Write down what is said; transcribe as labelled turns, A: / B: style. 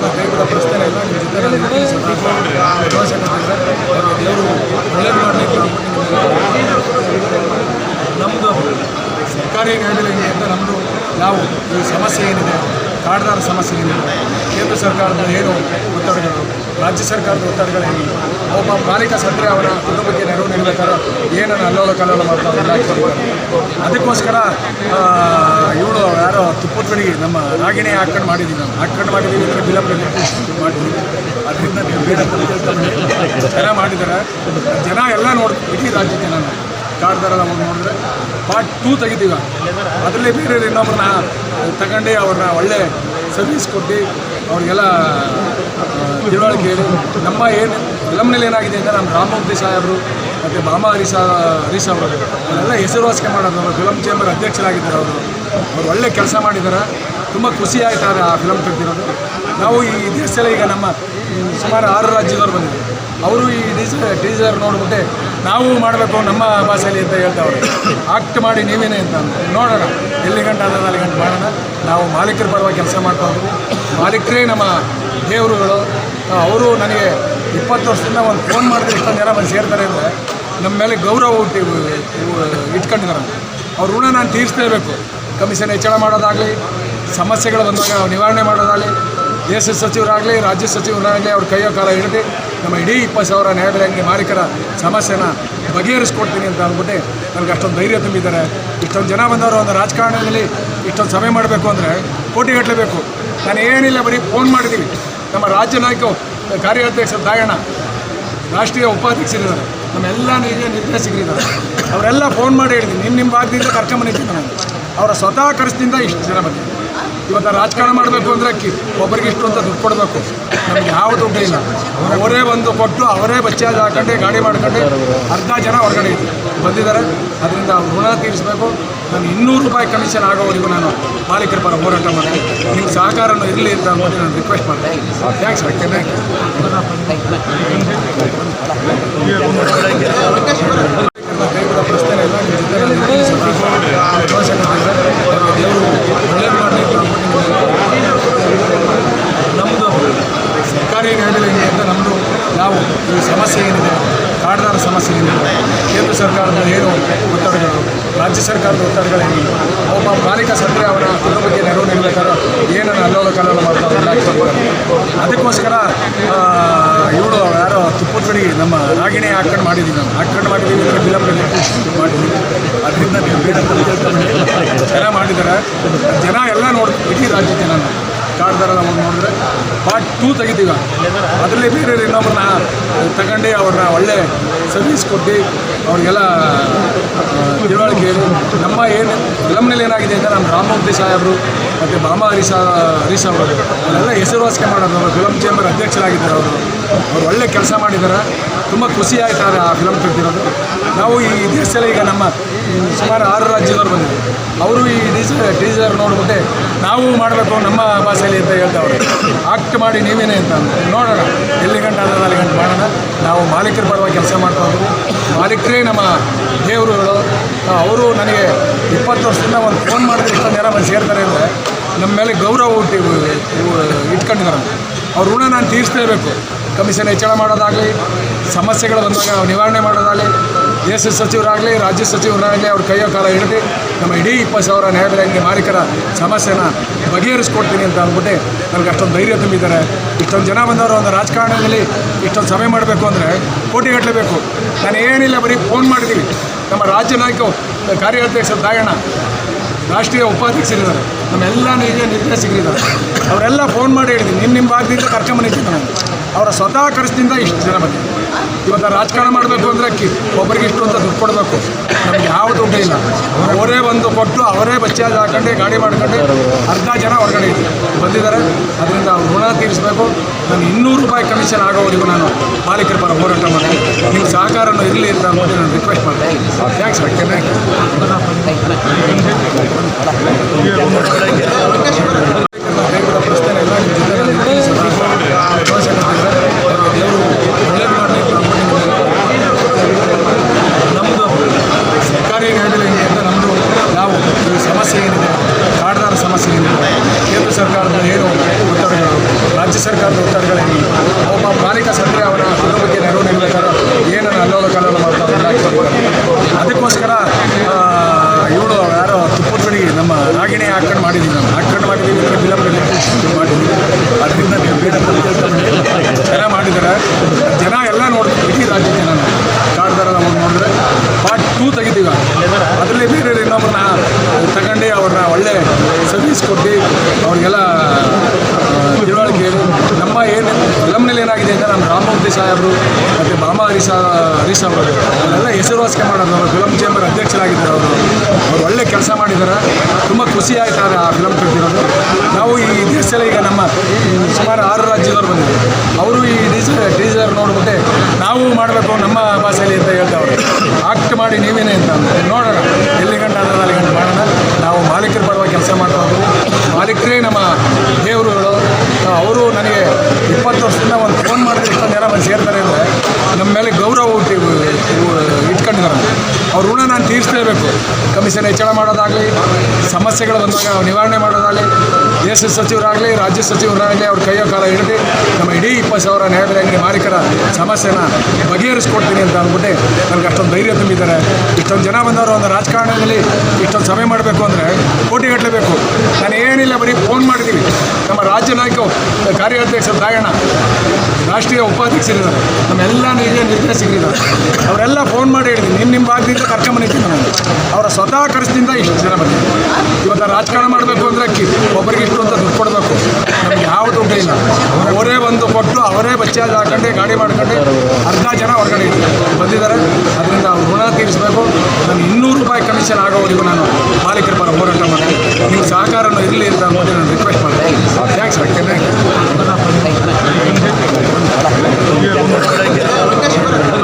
A: ಪ್ರಶ್ನೆ ಎಲ್ಲ. ಭರವಸೆ ಕೊಟ್ಟಿದ್ದಾರೆ ಅವ್ರಿಗೆ ದೇವರು ಒಳ್ಳೇದು ಮಾಡಲಿಕ್ಕೆ ನಮ್ಮದು ಸರ್ಕಾರಿ ನ್ಯಾಯಾಲಯ ಅಂತ ನಮ್ಮದು ನಾವು ಈ ಸಮಸ್ಯೆ ಏನಿದೆ, ಕಾಡ್ದಾರ ಸಮಸ್ಯೆ ಏನಿದೆ, ಕೇಂದ್ರ ಸರ್ಕಾರದ ಏನು ಒತ್ತಡಗಳು, ರಾಜ್ಯ ಸರ್ಕಾರದ ಒತ್ತಡಗಳೇನು ಒಬ್ಬ ಮಾಲೀಕ ಸತ್ತರೆ ಅವರ ಕುಟುಂಬಕ್ಕೆ ನೆರವು ನೀಡಬೇಕಾದ್ರೆ ಏನನ್ನು ಅಲ್ಲೋಲ ಕಲ್ಲೋಲ ಮಾಡ್ತಾರೆ ಅದಕ್ಕೋಸ್ಕರ ಇವಳು ಯಾರೋ ತುಪ್ಪದ ಕಡೆ ನಮ್ಮ ರಾಗಿಣಿ ಹಾಕೊಂಡು ಮಾಡಿದ್ದೀವಿ ನಾವು. ಹಾಕೊಂಡು ಮಾಡಿದ್ದೀವಿ ಅಂದರೆ ಬಿಲಪ್ ಮಾಡಿದ್ದೀವಿ ಅದರಿಂದ ನೀವು ಜನ ಮಾಡಿದ್ದಾರೆ. ಜನ ಎಲ್ಲ ನೋಡಿ ಇಡೀ ರಾಜ್ಯ ಜನ ಕಾಡ್ದಾರೆಲ್ಲ ಹೋಗಿ ನೋಡಿದ್ರೆ ಪಾರ್ಟ್ ಟೂ ತೆಗಿತೀವಿ ಅದರಲ್ಲಿ ಬೇರೆ ಇನ್ನೊಬ್ಬರನ್ನ ತಗೊಂಡು ಅವ್ರನ್ನ ಒಳ್ಳೆ ಸರ್ವಿಸ್ ಕೊಟ್ಟು ಅವ್ರಿಗೆಲ್ಲ ತಿಳುವಳಿಕೆ ಹೇಳಿ. ನಮ್ಮ ಏನು ಫಿಲಮ್ನಲ್ಲಿ ಏನಾಗಿದೆ ಅಂದರೆ ನಮ್ಮ ರಾಮಮೂರ್ತಿ ಸಾಹೇಬರು ಮತ್ತು ಬಾಮಾ ಹರೀಶಾ, ಹರೀಶ್ ಅವರು ಅವರೆಲ್ಲ ಹೆಸರುವಾಸಿಕೆ ಮಾಡೋದು. ಅವರು ಫಿಲಮ್ ಚೇಂಬರ್ ಅಧ್ಯಕ್ಷರಾಗಿದ್ದಾರೆ ಅವರು. ಅವರು ಒಳ್ಳೆ ಕೆಲಸ ಮಾಡಿದ್ದಾರೆ. ತುಂಬ ಖುಷಿ ಆಯ್ತಾರೆ ಆ ಫಿಲಮ್ ತೆಗೆದಿರೋದು. ನಾವು ಈ ದೇಶದಲ್ಲಿ ಈಗ ನಮ್ಮ ಸುಮಾರು ಆರು ರಾಜ್ಯದವರು ಬಂದಿದ್ದಾರೆ. ಅವರು ಈ ಡೀಸರ್ ಟೀಸರ್ ನೋಡ್ಬಿಟ್ಟೆ, ನಾವು ಮಾಡಬೇಕು ನಮ್ಮ ಭಾಷೆಯಲ್ಲಿ ಅಂತ ಹೇಳ್ತಾವ್ರೆ. ಆಕ್ಟ್ ಮಾಡಿ ನೀವೇನೇ ಅಂತ ನೋಡೋಣ, ಎಲ್ಲಿ ಗಂಟೆ ಆದ ಅಲ್ಲಿ ಗಂಟೆ ಮಾಡೋಣ. ನಾವು ಮಾಲೀಕರ ಪರವಾಗಿ ಕೆಲಸ ಮಾಡ್ತಾ ಮಾಲೀಕರೇ ನಮ್ಮ ದೇವರುಗಳು. ಅವರು ನನಗೆ ಇಪ್ಪತ್ತು ವರ್ಷದಿಂದ ಒಂದು ಫೋನ್ ಮಾಡಿದ್ರೆ ಇಷ್ಟೊಂದು ಜನ ಬಂದು ಸೇರ್ತಾರೆ ಅಂದರೆ ನಮ್ಮ ಮೇಲೆ ಗೌರವ ಹುಟ್ಟಿ ಇಟ್ಕೊಂಡಿದ್ದಾರೆ ಅವ್ರ ಋಣ ನಾನು ತೀರಿಸಲೇಬೇಕು ಕಮಿಷನ್ ಹೆಚ್ಚಳ ಮಾಡೋದಾಗಲಿ, ಸಮಸ್ಯೆಗಳು ಬಂದಾಗ ನಿವಾರಣೆ ಮಾಡೋದಾಗಲಿ, ದೇಶ ಸಚಿವರಾಗಲಿ, ರಾಜ್ಯ ಸಚಿವರಾಗಲಿ ಅವ್ರ ಕೈಯೋ ಕಾಲ ಹಿಡಿದು ನಮ್ಮ ಇಡೀ ಇಪ್ಪತ್ತು ಸಾವಿರ ನ್ಯಾಯಾಲಯಕ್ಕೆ ಮಾಲೀಕರ ಸಮಸ್ಯೆನ ಬಗೆಹರಿಸ್ಕೊಡ್ತೀನಿ ಅಂತ ಅಂದ್ಬಿಟ್ಟು ನನಗೆ ಅಷ್ಟೊಂದು ಧೈರ್ಯ ತುಂಬಿದ್ದಾರೆ. ಇಷ್ಟೊಂದು ಜನ ಬಂದವರು ಒಂದು ರಾಜಕಾರಣದಲ್ಲಿ ಇಷ್ಟೊಂದು ಸಭೆ ಮಾಡಬೇಕು ಅಂದರೆ ಕೋಟಿಗಟ್ಟಲೇಬೇಕು ನಾನು ಏನಿಲ್ಲ, ಬರೀ ಫೋನ್ ಮಾಡಿದ್ದೀವಿ ನಮ್ಮ ರಾಜ್ಯ ನಾಯಕ ಕಾರ್ಯಾಧ್ಯಕ್ಷ ದಾಯಣ್ಣ, ರಾಷ್ಟ್ರೀಯ ಉಪಾಧ್ಯಕ್ಷರಿದ್ದಾರೆ. ನಮ್ಮೆಲ್ಲ ನಿಜ ನಿರ್ದೇಶಕರಿದ್ದಾರೆ. ಅವರೆಲ್ಲ ಫೋನ್ ಮಾಡಿ ಹೇಳಿದ್ದೀನಿ ನಿಮ್ಮ ನಿಮ್ಮ ಭಾಗದಿಂದ ಕರ್ಕೊಂಬಂದಿದ್ದೀನಿ ನಾನು. ಅವರ ಸ್ವತಃ ಖರ್ಚಿನಿಂದ ಇಷ್ಟು ಜನ ಬಂದಿದೆ ಇವತ್ತು ರಾಜಕಾರಣ ಮಾಡಬೇಕು ಅಂದರೆ ಅಕ್ಕಿ ಒಬ್ಬರಿಗೆ ಇಷ್ಟು ಅಂತ ದುಡ್ಡು ಕೊಡಬೇಕು. ನಮ್ಗೆ ಯಾವ ದುಡ್ಡು ಇಲ್ಲ ಅವರೇ ಬಂದು ಕೊಟ್ಟು ಅವರೇ ಬಚ್ಚಾಜ್ ಹಾಕೊಂಡು ಗಾಡಿ ಮಾಡ್ಕೊಂಡೆ ಅರ್ಧ ಜನ ಹೊರಗಡೆ ಬಂದಿದ್ದಾರೆ. ಅದರಿಂದ ಅವ್ರು ಋಣ ತೀರಿಸಬೇಕು. ನಾನು ಇನ್ನೂರು ರೂಪಾಯಿ ಕಮಿಷನ್ ಆಗೋವರೆಗೂ ನಾನು ಮಾಲೀಕರ ಪರ ಹೋರಾಟ ಮಾಡ್ತೀನಿ. ನಿಮ್ಮ ಸಹಕಾರನೂ ಇರಲಿ ಅಂತ ಅಂದ್ಬಿಟ್ಟು ನಾನು ರಿಕ್ವೆಸ್ಟ್ ಮಾಡ್ತೀನಿ. ಥ್ಯಾಂಕ್ಸ್ ಥ್ಯಾಂಕ್ ಪ್ರಶ್ನೆ ಎಲ್ಲ ನಿಮ್ಮ ಜೊತೆ ದೇವರು ಒಳ್ಳೇದು ಮಾಡಲಿಕ್ಕೆ ನಮ್ಮದು ಸರ್ಕಾರಿ ನ್ಯಾಯಾಲಯ ಅಂತ ನಮ್ಮದು ನಾವು ಈ ಸಮಸ್ಯೆ ಏನಿದೆ ಕಾಡ್ದಾರ ಸಮಸ್ಯೆ ಏನಿದೆ ಕೇಂದ್ರ ಸರ್ಕಾರದ ಏನು ಒತ್ತಡಗಳು ರಾಜ್ಯ ಏನಿದೆ ಒಬ್ಬ ಬಾಲಿಕ ಸತ್ತರೆ ಅವರ ಕುಟುಂಬಕ್ಕೆ ನೆರವು ನೀಡಬೇಕಾದ್ರೆ ಏನನ್ನು ಅಲ್ಲೋಲ ಕಲ್ಲೋಲ ಮಾಡ್ತಾರೆ ಅದಕ್ಕೋಸ್ಕರ ಇವಳು ಯಾರೋ ತುಪ್ಪದ ಕಡೆ ನಮ್ಮ ರಾಗಿಣಿ ಹಾಕೊಂಡು ಮಾಡಿದ್ದೀವಿ ನಾನು ಹಾಕೊಂಡು ಮಾಡಿದ್ದೀವಿ ಅಂದರೆ ಬಿಲಪ್ ಮಾಡಿದ್ದೀವಿ ಅದರಿಂದ ಜನ ಮಾಡಿದ್ದಾರೆ. ಜನ ಎಲ್ಲ ನೋಡಿ, ಇಡೀ ರಾಜ್ಯ ಜನ ಕಾಡ್ದಾರ ನಮಗೆ ನೋಡಿದ್ರೆ ಪಾರ್ಟ್ ಟೂ ತೆಗಿತೀವಿ. ಅದರಲ್ಲಿ ಬೇರೆ ಇನ್ನೊಬ್ಬರನ್ನ ತಗೊಂಡು ಅವ್ರನ್ನ ಒಳ್ಳೆ ಸರ್ವಿಸ್ ಕೊಟ್ಟು ಅವ್ರಿಗೆಲ್ಲ ತಿಳುವಳಿಕೆ ಹೇಳಿ. ನಮ್ಮ ಏನು ಫಿಲಮ್ನಲ್ಲಿ ಏನಾಗಿದೆ ಅಂದರೆ ನಮ್ಮ ರಾಮಮೂರ್ತಿ ಸಾಹೇಬರು ಮತ್ತು ಬಾಮ ಹರೀಶ, ಹರೀಶ್ ಅವರು, ಅವರೆಲ್ಲ ಹೆಸರುವಾಸಿಕೆ ಮಾಡೋದು. ಅವರು ಫಿಲಮ್ ಚೇಂಬರ್ ಅಧ್ಯಕ್ಷರಾಗಿದ್ದಾರೆ ಅವರು. ಅವ್ರು ಒಳ್ಳೆ ಕೆಲಸ ಮಾಡಿದ್ದಾರೆ. ತುಂಬ ಖುಷಿ ಆಯ್ತಾರೆ ಆ ಫಿಲಮ್ ಕಟ್ಟಿರೋದು ನಾವು ಈ ದೇಶದಲ್ಲಿ ಈಗ ನಮ್ಮ ಸುಮಾರು ಆರು ರಾಜ್ಯದವರು ಬಂದಿದ್ದರು ಅವರು ಈ ಡೀಸರ್ ಟೀಸರ್ ನೋಡ್ಬಿಟ್ಟೆ, ನಾವು ಮಾಡಬೇಕು ನಮ್ಮ ಭಾಷೆಯಲ್ಲಿ ಅಂತ ಹೇಳ್ತಾವ್ರೆ ಆಕ್ಟ್ ಮಾಡಿ ನೀವೇನೇ ಅಂತ ನೋಡೋಣ, ಎಲ್ಲಿ ಗಂಟೆ ಆದ ಅಲ್ಲಿ ಗಂಟೆ ಮಾಡೋಣ ನಾವು ಮಾಲೀಕರ ಪರವಾಗಿ ಕೆಲಸ ಮಾಡ್ಕೊಂಡು ಮಾಲೀಕರೇ ನಮ್ಮ ದೇವರುಗಳು ಅವರು ನನಗೆ ಇಪ್ಪತ್ತು ವರ್ಷದಿಂದ ಒಂದು ಫೋನ್ ಮಾಡಿದ್ರೆ, ಇಷ್ಟೊಂದು ಜನ ಬಂದು ಸೇರ್ತಾರೆ ಅಂದರೆ ನಮ್ಮ ಮೇಲೆ ಗೌರವ ಹುಟ್ಟಿ ಇಟ್ಕೊಂಡಿದ್ದಾರೆ. ಅವ್ರ ಋಣ ನಾನು ತೀರಿಸ್ಲೇಬೇಕು ಕಮಿಷನ್ ಹೆಚ್ಚಳ ಮಾಡೋದಾಗಲಿ, ಸಮಸ್ಯೆಗಳು ಬಂದಾಗ ನಿವಾರಣೆ ಮಾಡೋದಾಗಲಿ ದೇಶ ಸಚಿವರಾಗಲಿ, ರಾಜ್ಯ ಸಚಿವರಾಗಲಿ ಅವ್ರ ಕೈಯೋ ಕಾಲ ಹಿಡಿದು ನಮ್ಮ ಇಡೀ ಇಪ್ಪತ್ತು ಸಾವಿರ ನ್ಯಾಯಾಲಯಕ್ಕೆ ಮಾಲೀಕರ ಸಮಸ್ಯೆನ ಬಗೆಹರಿಸ್ಕೊಡ್ತೀನಿ ಅಂತ ಅಂದ್ಬಿಟ್ಟು ನನಗೆ ಅಷ್ಟೊಂದು ಧೈರ್ಯ ತುಂಬಿದ್ದಾರೆ. ಇಷ್ಟೊಂದು ಜನ ಬಂದವರು ಒಂದು ರಾಜಕಾರಣದಲ್ಲಿ ಇಷ್ಟೊಂದು ಸಭೆ ಮಾಡಬೇಕು ಅಂದರೆ ಕೋಟಿಗಟ್ಟಲೆ ಬೇಕು. ನಾನು ಏನಿಲ್ಲ, ಬರೀ ಫೋನ್ ಮಾಡಿದ್ದೀವಿ ನಮ್ಮ ರಾಜ್ಯ ನಾಯಕ ಕಾರ್ಯಾಧ್ಯಕ್ಷ ದಾಯಣ್ಣ, ರಾಷ್ಟ್ರೀಯ ಉಪಾಧ್ಯಕ್ಷರಿದ್ದಾರೆ ನಮ್ಮೆಲ್ಲ ನಿಜ ನಿರ್ದೇಶಕರಿದ್ದಾರೆ ಅವರೆಲ್ಲ ಫೋನ್ ಮಾಡಿ ಹೇಳಿದ್ದೀನಿ ನಿಮ್ಮ ನಿಮ್ಮ ಭಾಗದಿಂದ ಕರ್ಕೊಂಬಂದಿದ್ದೀನಿ ನಾನು. ಅವರ ಸ್ವತಃ ಖರ್ಚಿನಿಂದ ಇಷ್ಟು ಜನ ಬಂದಿದೆ ಇವತ್ತು ರಾಜಕಾರಣ ಮಾಡಬೇಕು ಅಂದರೆ ಅಕ್ಕಿ ಒಬ್ಬರಿಗೆ ಇಷ್ಟು ಅಂತ ದುಡ್ಡು ಕೊಡಬೇಕು. ನಮ್ಗೆ ಯಾವ ದುಡ್ಡು ಇಲ್ಲ. ಅವರೇ ಬಂದು ಕೊಟ್ಟು ಅವರೇ ಬಚ್ಚಾಜ್ ಹಾಕೊಂಡು ಗಾಡಿ ಮಾಡ್ಕೊಂಡು ಅರ್ಧ ಜನ ಹೊರಗಡೆ ಬಂದಿದ್ದಾರೆ. ಅದರಿಂದ ಋಣ ತೀರಿಸಬೇಕು. ನಾನು ಇನ್ನೂರು ರೂಪಾಯಿ ಕಮಿಷನ್ ಆಗೋವರೆಗೂ ನಾನು ಮಾಲೀಕರ ಪರ ಹೋರಾಟ ಮಾಡ್ತೀನಿ. ನಿಮ್ಮ ಸಹಕಾರನೂ ಇರಲಿ ಅಂತ ನಾನು ರಿಕ್ವೆಸ್ಟ್ ಮಾಡ್ತೀನಿ. ಥ್ಯಾಂಕ್ಸ್ ಥ್ಯಾಂಕ್ ಕೈಬಿಡೋ ಪ್ರಶ್ನೆ ಇಲ್ಲ ನಿಮ್ಮ ಜೊತೆ ನಾನು ಇರ್ತೀನಿ ಸದಾ. ಭರವಸೆ ಕೊಟ್ಟಿದ್ದಾರೆ ಅವ್ರಿಗೆ ದೇವರು ಒಳ್ಳೇದು ಮಾಡಲಿಕ್ಕೆ ನಮ್ಮದು ಸರ್ಕಾರಿ ನ್ಯಾಯಾಲಯ ಅಂತ ನಮ್ಮದು ನಾವು ಈ ಸಮಸ್ಯೆ ಏನಿದೆ ಕಾಡ್ದಾರ ಸಮಸ್ಯೆ ಏನಿದೆ ಕೇಂದ್ರ ಸರ್ಕಾರದ ಏನು ಒತ್ತಡಗಳು ರಾಜ್ಯ ಸರ್ಕಾರದ ಒತ್ತಡಗಳೇನು ಒಬ್ಬ ಮಾಲೀಕ ಸತ್ತರೆ ಅವನ ಕುಟುಂಬಕ್ಕೆ ನೆರವು ನೀಡಬೇಕಾದ್ರೆ ಏನನ್ನು ಅಲ್ಲೋಲ ಕಲ್ಲೋಲ ಮಾಡ್ತಾರೆ ಇಲಾಖೆ ಅದಕ್ಕೋಸ್ಕರ ಇವಳು ಯಾರೋ ತುಪ್ಪದ ನಮ್ಮ ರಾಗಿಣಿ ಹಾಕೊಂಡು ಮಾಡಿದ್ದೀವಿ ನಾನು ಹಾಕೊಂಡು ಮಾಡಿದ್ದೀವಿ ಅಂದರೆ ಫಿಲಮ್ನಲ್ಲಿ ಮಾಡಿದ್ದೀವಿ ಅದರಿಂದ ನೀವು ಬೇಡ ಜನ ಮಾಡಿದ್ದಾರೆ ಜನ ಎಲ್ಲ ನೋಡ್ತಾರೆ, ಇಡೀ ರಾಜ್ಯ ಜನ ಕಾಡ್ದಾರ ನಾವು ನೋಡಿದ್ರೆ ಪಾರ್ಟ್ ಟೂ ತೆಗಿತೀವಿ ಅದರಲ್ಲಿ ಬೇರೆ ಇನ್ನೊಬ್ಬರನ್ನ ತಗೊಂಡು ಅವ್ರನ್ನ ಒಳ್ಳೆ ಸರ್ವಿಸ್ ಕೊಟ್ಟು, ಅವ್ರಿಗೆಲ್ಲ ಆ, ತಿಳುವಳಿಕೆ ಹೇಳಿ ನಮ್ಮ ಏನು ಫಿಲಮ್ನಲ್ಲಿ ಏನಾಗಿದೆ ಅಂದರೆ ನಮ್ಮ ರಾಮಮೂರ್ತಿ ಸಾಹೇಬರು ಮತ್ತು ಬಾಮಾ ಹರೀಶ ಹರೀಶ್ ಅವರು ಅವರೆಲ್ಲ ಹೆಸರುವಾಸಿಗೆ ಮಾಡೋದು ಅವರು ಫಿಲಮ್ ಚೇಂಬರ್ ಅಧ್ಯಕ್ಷರಾಗಿದ್ದಾರೆ ಅವರು. ಅವರು ಒಳ್ಳೆ ಕೆಲಸ ಮಾಡಿದ್ದಾರೆ. ತುಂಬ ಖುಷಿ ಆಯ್ತಾರೆ ಆ ಫಿಲಮ್ ತೆಗೆದಿರೋದು ನಾವು ಈ ದೇಶದಲ್ಲಿ ಈಗ ನಮ್ಮ ಸುಮಾರು ಆರು ರಾಜ್ಯದವರು ಬಂದಿದ್ದಾರೆ ಅವರು ಈ ಡೀಸರ್ ಡೀಸರ್ ನೋಡ್ಬಿಟ್ಟು, ನಾವು ಮಾಡಬೇಕು ನಮ್ಮ ಭಾಷೆಯಲ್ಲಿ ಅಂತ ಹೇಳ್ತಾವ್ರು ಆಕ್ಟ್ ಮಾಡಿ ನೀವೇನೇ ಅಂತ. ನೋಡೋಣ ಎಲ್ಲಿ ಗಂಟೆ ಆದ್ರೆ ಅಲ್ಲಿ ಗಂಟೆ ಮಾಡೋಣ ನಾವು ಮಾಲೀಕರ ಪರವಾಗಿ ಕೆಲಸ ಮಾಡ್ತಾ ಹೋದ್ವಿ ಮಾಲೀಕರೇ ನಮ್ಮ ದೇವರುಗಳು ಅವರು ನನಗೆ ಇಪ್ಪತ್ತು ವರ್ಷದಿಂದ ಒಂದು ಫೋನ್ ಮಾಡಿದ್ರೆ ಇಷ್ಟೊಂದು ಜನ ಬಂದು ಸೇರ್ತಾರೆ ಅಂದರೆ ನಮ್ಮ ಮೇಲೆ ಗೌರವ ಹುಟ್ಟಿ ಇಟ್ಕೊಂಡಿದ್ದಾರೆ ಅವ್ರ ಋಣ ತೀರಿಸಲೇಬೇಕು ಕಮಿಷನ್ ಹೆಚ್ಚಳ ಮಾಡೋದಾಗಲಿ, ಸಮಸ್ಯೆಗಳು ಬಂದಾಗ ನಿವಾರಣೆ ಮಾಡೋದಾಗಲಿ, ದೇಶ ಸಚಿವರಾಗಲಿ, ರಾಜ್ಯ ಸಚಿವರಾಗಲಿ ಅವ್ರ ಕೈಯೋ ಕಾಲ ಹಿಡಿದು ನಮ್ಮ ಇಡೀ ಇಪ್ಪತ್ತು ಸಾವಿರ ನ್ಯಾಯಾಲಯ ಮಾಲೀಕರ ಸಮಸ್ಯೆನ ಬಗೆಹರಿಸ್ಕೊಡ್ತೀನಿ ಅಂತ ಅಂದ್ಬಿಟ್ಟು ನನಗೆ ಅಷ್ಟೊಂದು ಧೈರ್ಯ ತುಂಬಿದ್ದಾರೆ. ಇಷ್ಟೊಂದು ಜನ ಬಂದವರು ಒಂದು ರಾಜಕಾರಣದಲ್ಲಿ ಇಷ್ಟೊಂದು ಸಭೆ ಮಾಡಬೇಕು ಅಂದರೆ ಕೋಟಿಗಟ್ಟಲೆ ಬೇಕು. ನಾನು ಏನಿಲ್ಲ ಬರೀ ಮಾಡಿದ್ದೀವಿ ನಮ್ಮ ರಾಜ್ಯ ನಾಯಕ ಕಾರ್ಯಾಧ್ಯಕ್ಷ ರಾಯಣ್ಣ ರಾಷ್ಟ್ರೀಯ ಉಪಾಧ್ಯಕ್ಷರಿದ್ದಾರೆ. ನಮ್ಮೆಲ್ಲ ಹಿರಿಯ ನಿರ್ದೇಶಕರಿದ್ದಾರೆ. ಅವರೆಲ್ಲ ಫೋನ್ ಮಾಡಿ ಹೇಳಿದ್ವಿ ನಿಮ್ಮ ನಿಮ್ಮ ಭಾಗದಿಂದ ಕರ್ಕೊಂಬಂದಿದ್ದೀನಿ ನಾನು. ಅವರ ಸ್ವತಃ ಖರ್ಚಿನಿಂದ ಇಷ್ಟು ಜನ ಬಂದಿದೆ ಇವಾಗ ರಾಜಕಾರಣ ಮಾಡಬೇಕು ಅಂದರೆ ಅಕ್ಕಿ, ಒಬ್ಬರಿಗೆ ಇಷ್ಟು ಅಂತ ದುಡ್ಡು ಕೊಡಬೇಕು. ನಮ್ಗೆ ಯಾವ ದುಡ್ಡು ಇಲ್ಲ. ಅವರೇ ಬಂದು ಕೊಟ್ಟು ಅವರೇ ಬಚ್ಚಾಜ್ ಹಾಕೊಂಡು, ಗಾಡಿ ಮಾಡ್ಕೊಂಡು, ಅರ್ಧ ಜನ ಹೊರಗಡೆ ಬಂದಿದ್ದಾರೆ. ಅದರಿಂದ ಅವ್ರ ಋಣ ತೀರಿಸಬೇಕು. ನಾನು ಇನ್ನೂರು ರೂಪಾಯಿ ಕಮಿಷನ್ ಆಗೋವರೆಗೂ ನಾನು ಮಾಲೀಕರ ಪರ ಹೋರಾಟ ಮಾಡ್ತೀನಿ. ನಿಮ್ಮ ಸಹಕಾರನೂ ಇರಲಿ ಅಂತ ನಾನು ರಿಕ್ವೆಸ್ಟ್ ಮಾಡ್ತೀನಿ ಥ್ಯಾಂಕ್ಸ್